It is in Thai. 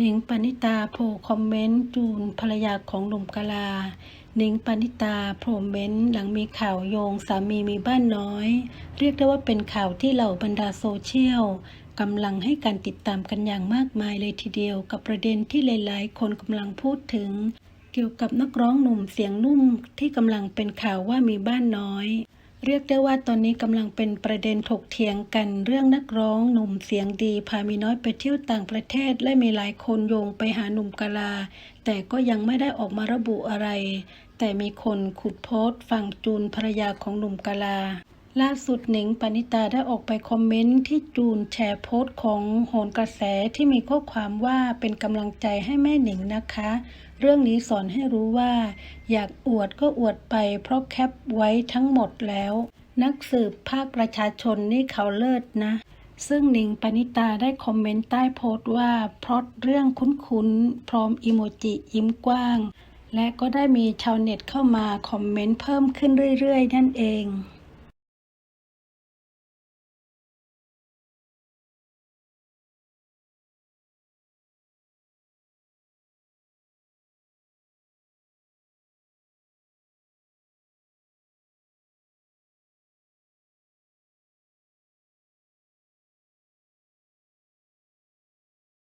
หนิงปณิตาโผล่คอมเมนต์จูนภรรยาของหนุ่มกะลา หนิงปณิตาโผล่เมนต์หลังมีข่าวโยงสามีมีบ้านน้อย เรียกได้ว่าเป็นข่าวที่เหล่าบรรดาโซเชียลกำลังให้การติดตามกันอย่างมากมายเลยทีเดียวกับประเด็นที่หลายๆ คนกำลังพูดถึง เกี่ยวกับนักร้องหนุ่มเสียงนุ่มที่กำลังเป็นข่าวว่ามีบ้านน้อย เรียกได้ว่าตอนนี้กำลังเป็นประเด็นถกเถียงกันเรื่องนักร้องหนุ่มเสียงดี พามีน้อยไปเที่ยวต่างประเทศ และมีหลายคนโยงไปหาหนุ่มกะลา แต่ก็ยังไม่ได้ออกมาระบุอะไร แต่มีคนขุดโพสต์ฝั่งจูนภรรยาของหนุ่มกะลา ล่าสุดหนิงปณิตาได้ออกไปคอมเมนต์ที่จูนแชร์โพสต์ของโหนกระแสที่มีข้อความว่าเป็นกำลังใจให้แม่หนิงนะคะ เรื่องนี้สอนให้รู้ว่า อยากอวดก็อวดไปเพราะแคปไว้ทั้งหมดแล้ว นักสืบภาคประชาชนนี่เขาเลิศนะ ซึ่งหนิงปณิตาได้คอมเมนต์ใต้โพสต์ว่าเพราะเรื่องคุ้นๆพร้อมอิโมจิยิ้มกว้าง และก็ได้มีชาวเน็ตเข้ามาคอมเมนต์เพิ่มขึ้นเรื่อยๆ นั่นเอง